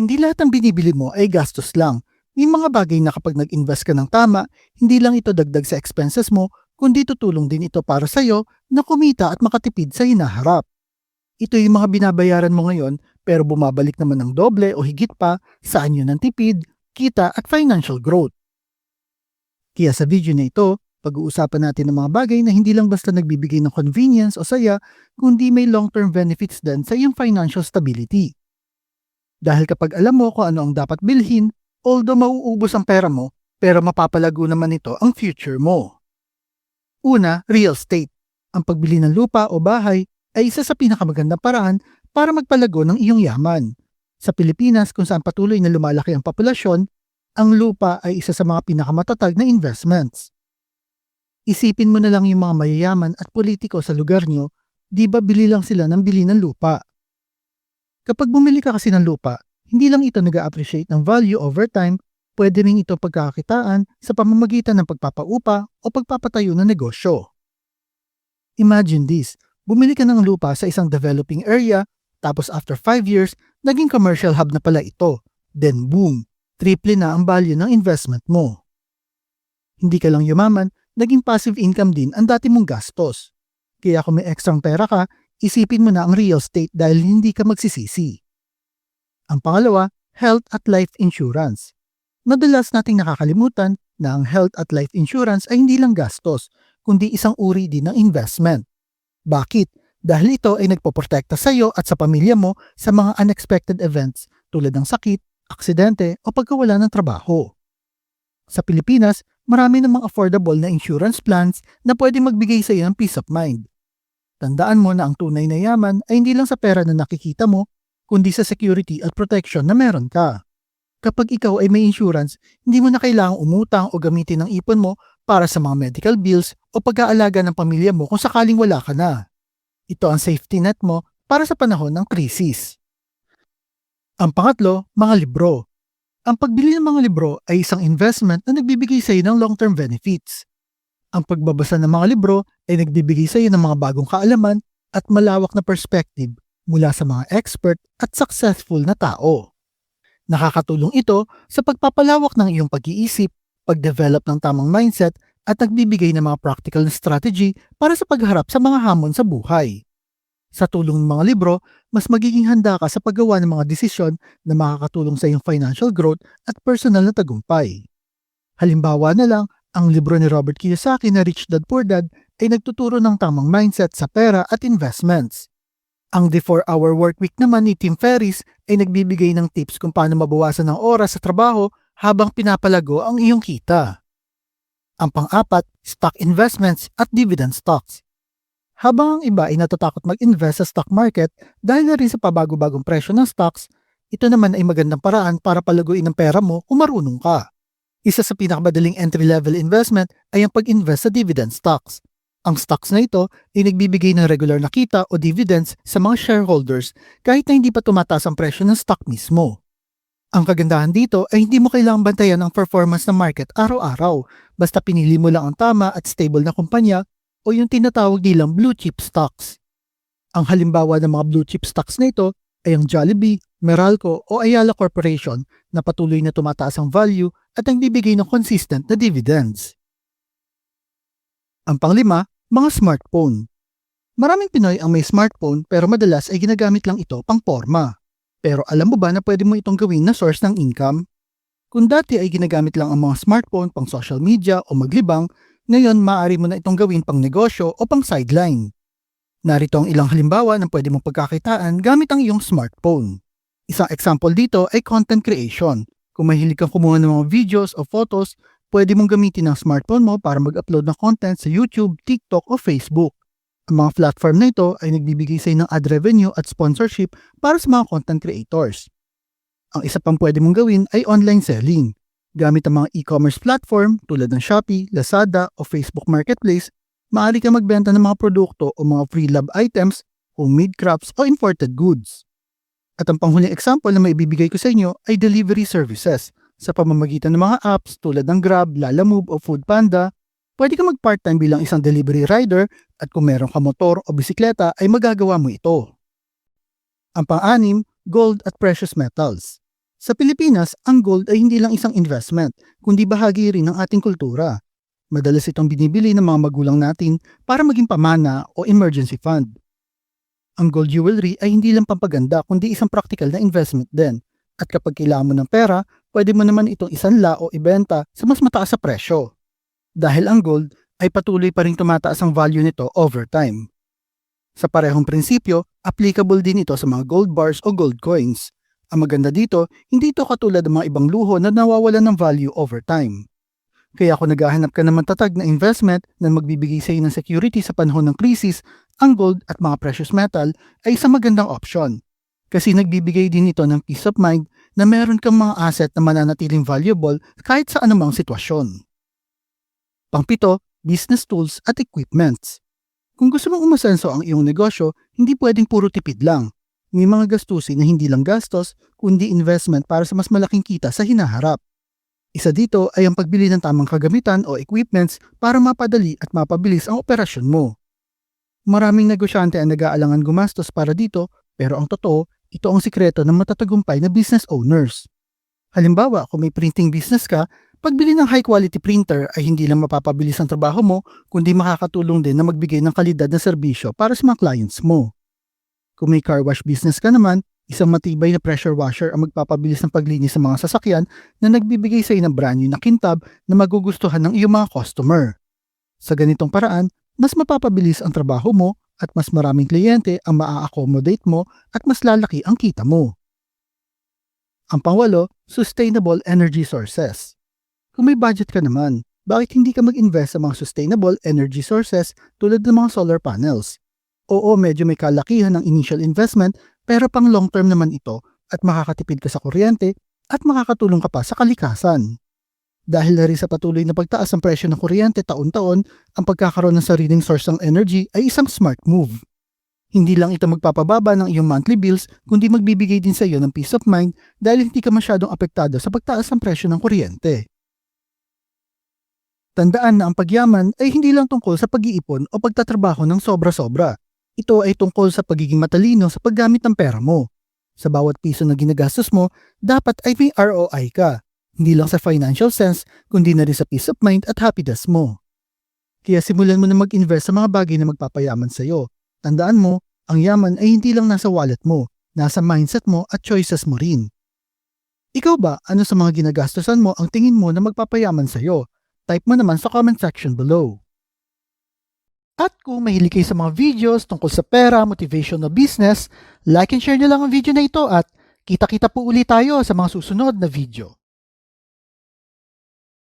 Hindi lahat ng binibili mo ay gastos lang. May mga bagay na kapag nag-invest ka ng tama, hindi lang ito dagdag sa expenses mo, kundi tutulong din ito para sa'yo na kumita at makatipid sa hinaharap. Ito yung mga binabayaran mo ngayon pero bumabalik naman ng doble o higit pa sa anyo ng tipid, kita at financial growth. Kaya sa video na ito, pag-uusapan natin ng mga bagay na hindi lang basta nagbibigay ng convenience o saya, kundi may long-term benefits din sa iyong financial stability. Dahil kapag alam mo kung ano ang dapat bilhin, although mauubos ang pera mo, pero mapapalago naman ito ang future mo. Una, real estate. Ang pagbili ng lupa o bahay ay isa sa pinakamagandang paraan para magpalago ng iyong yaman. Sa Pilipinas kung saan patuloy na lumalaki ang populasyon, ang lupa ay isa sa mga pinakamatatag na investments. Isipin mo na lang yung mga mayayaman at politiko sa lugar nyo, di ba bili lang sila ng bili ng lupa? Kapag bumili ka kasi ng lupa, hindi lang ito nag appreciate ng value over time, pwede rin ito pagkakakitaan sa pamamagitan ng pagpapaupa o pagpapatayo ng negosyo. Imagine this, bumili ka ng lupa sa isang developing area, tapos after 5 years, naging commercial hub na pala ito. Then boom, triple na ang value ng investment mo. Hindi ka lang yumaman, naging passive income din ang dati mong gastos. Kaya kung may ekstrang pera ka, isipin mo na ang real estate dahil hindi ka magsisisi. Ang pangalawa, health at life insurance. Madalas nating nakakalimutan na ang health at life insurance ay hindi lang gastos, kundi isang uri din ng investment. Bakit? Dahil ito ay nagpoprotekta sa iyo at sa pamilya mo sa mga unexpected events tulad ng sakit, aksidente o pagkawala ng trabaho. Sa Pilipinas, marami namang affordable na insurance plans na pwede magbigay sa iyo ng peace of mind. Tandaan mo na ang tunay na yaman ay hindi lang sa pera na nakikita mo, kundi sa security at protection na meron ka. Kapag ikaw ay may insurance, hindi mo na kailangang umutang o gamitin ng ipon mo para sa mga medical bills o pag-aalaga ng pamilya mo kung sakaling wala ka na. Ito ang safety net mo para sa panahon ng krisis. Ang pangatlo, mga libro. Ang pagbili ng mga libro ay isang investment na nagbibigay sa iyo ng long-term benefits. Ang pagbabasa ng mga libro ay nagbibigay sa iyo ng mga bagong kaalaman at malawak na perspective mula sa mga expert at successful na tao. Nakakatulong ito sa pagpapalawak ng iyong pag-iisip, pag-develop ng tamang mindset at nagbibigay ng mga practical na strategy para sa pagharap sa mga hamon sa buhay. Sa tulong ng mga libro, mas magiging handa ka sa paggawa ng mga desisyon na makakatulong sa iyong financial growth at personal na tagumpay. Halimbawa na lang, ang libro ni Robert Kiyosaki na Rich Dad Poor Dad ay nagtuturo ng tamang mindset sa pera at investments. Ang The 4-Hour Workweek naman ni Tim Ferriss ay nagbibigay ng tips kung paano mabawasan ang oras sa trabaho habang pinapalago ang iyong kita. Ang pang-apat, stock investments at dividend stocks. Habang ang iba ay natatakot mag-invest sa stock market dahil na rin sa pabago-bagong presyo ng stocks, ito naman ay magandang paraan para palaguin ang pera mo kung marunong ka. Isa sa pinakamadaling entry-level investment ay ang pag-invest sa dividend stocks. Ang stocks na ito ay nagbibigay ng regular na kita o dividends sa mga shareholders kahit na hindi pa tumataas ang presyo ng stock mismo. Ang kagandahan dito ay hindi mo kailangang bantayan ang performance ng market araw-araw basta pinili mo lang ang tama at stable na kumpanya o yung tinatawag nilang blue chip stocks. Ang halimbawa ng mga blue chip stocks na ito ay ang Jollibee, Meralco o Ayala Corporation na patuloy na tumataas ang value at ang bibigay ng consistent na dividends. Ang panglima, mga smartphone. Maraming Pinoy ang may smartphone pero madalas ay ginagamit lang ito pang forma. Pero alam mo ba na pwede mo itong gawin na source ng income? Kung dati ay ginagamit lang ang mga smartphone pang social media o maglibang, ngayon maaari mo na itong gawin pang negosyo o pang sideline. Narito ang ilang halimbawa ng pwede mong pagkakitaan gamit ang iyong smartphone. Isang example dito ay content creation. Kung mahilig kang kumuha ng mga videos o photos, pwede mong gamitin ang smartphone mo para mag-upload ng content sa YouTube, TikTok o Facebook. Ang mga platform na ito ay nagbibigay sa ng ad revenue at sponsorship para sa mga content creators. Ang isa pang pwede mong gawin ay online selling. Gamit ang mga e-commerce platform tulad ng Shopee, Lazada o Facebook Marketplace, maaari ka magbenta ng mga produkto o mga free lab items, homemade crafts o imported goods. At ang panghuling example na maibibigay ko sa inyo ay delivery services sa pamamagitan ng mga apps tulad ng Grab, Lalamove o Foodpanda Pwede ka mag-part-time bilang isang delivery rider at kung meron ka motor o bisikleta ay magagawa mo ito. Ang pang-anim, gold at precious metals. Sa Pilipinas, ang gold ay hindi lang isang investment, kundi bahagi rin ng ating kultura. Madalas itong binibili ng mga magulang natin para maging pamana o emergency fund. Ang gold jewelry ay hindi lang pampaganda kundi isang practical na investment din. At kapag kailangan mo ng pera, pwede mo naman itong isanla o ibenta sa mas mataas sa presyo. Dahil ang gold ay patuloy pa rin tumataas ang value nito over time. Sa parehong prinsipyo, applicable din ito sa mga gold bars o gold coins. Ang maganda dito, hindi ito katulad ng mga ibang luho na nawawalan ng value over time. Kaya kung naghahanap ka ng matatag na investment na magbibigay sa iyo ng security sa panahon ng krisis, ang gold at mga precious metal ay isang magandang option. Kasi nagbibigay din ito ng peace of mind na meron kang mga asset na mananatiling valuable kahit sa anumang sitwasyon. Pangpito, business tools at equipments. Kung gusto mong umasenso ang iyong negosyo, hindi pwedeng puro tipid lang. May mga gastusin na hindi lang gastos, kundi investment para sa mas malaking kita sa hinaharap. Isa dito ay ang pagbili ng tamang kagamitan o equipments para mapadali at mapabilis ang operasyon mo. Maraming negosyante ang nag-aalangan gumastos para dito, pero ang totoo, ito ang sikreto ng matatagumpay na business owners. Halimbawa, kung may printing business ka, pagbili ng high quality printer ay hindi lang mapapabilis ang trabaho mo, kundi makakatulong din na magbigay ng kalidad na serbisyo para sa mga clients mo. Kung may car wash business ka naman, isang matibay na pressure washer ang magpapabilis ng paglinis sa mga sasakyan na nagbibigay sa ng brand new na kintab na magugustuhan ng iyong mga customer. Sa ganitong paraan, mas mapapabilis ang trabaho mo at mas maraming kliyente ang maa-accommodate mo at mas lalaki ang kita mo. Ang pangwalo, sustainable energy sources. Kung may budget ka naman, bakit hindi ka mag-invest sa mga sustainable energy sources tulad ng mga solar panels? Oo, medyo may kalakihan ng initial investment pero pang long term naman ito at makakatipid ka sa kuryente at makakatulong ka pa sa kalikasan. Dahil na rin sa patuloy na pagtaas ng presyo ng kuryente taon-taon, ang pagkakaroon ng sariling source ng energy ay isang smart move. Hindi lang ito magpapababa ng iyong monthly bills, kundi magbibigay din sa iyo ng peace of mind dahil hindi ka masyadong apektado sa pagtaas ng presyo ng kuryente. Tandaan na ang pagyaman ay hindi lang tungkol sa pag-iipon o pagtatrabaho ng sobra-sobra. Ito ay tungkol sa pagiging matalino sa paggamit ng pera mo. Sa bawat piso na ginagastos mo, dapat ay may ROI ka. Hindi lang sa financial sense, kundi na rin sa peace of mind at happiness mo. Kaya simulan mo na mag-invest sa mga bagay na magpapayaman sa iyo. Tandaan mo, ang yaman ay hindi lang nasa wallet mo, nasa mindset mo at choices mo rin. Ikaw ba, ano sa mga ginagastosan mo ang tingin mo na magpapayaman sa iyo? Type mo naman sa comment section below. At kung mahilig kayo sa mga videos tungkol sa pera, motivation na business, like and share nyo lang ang video na ito at kita-kita po ulit tayo sa mga susunod na video.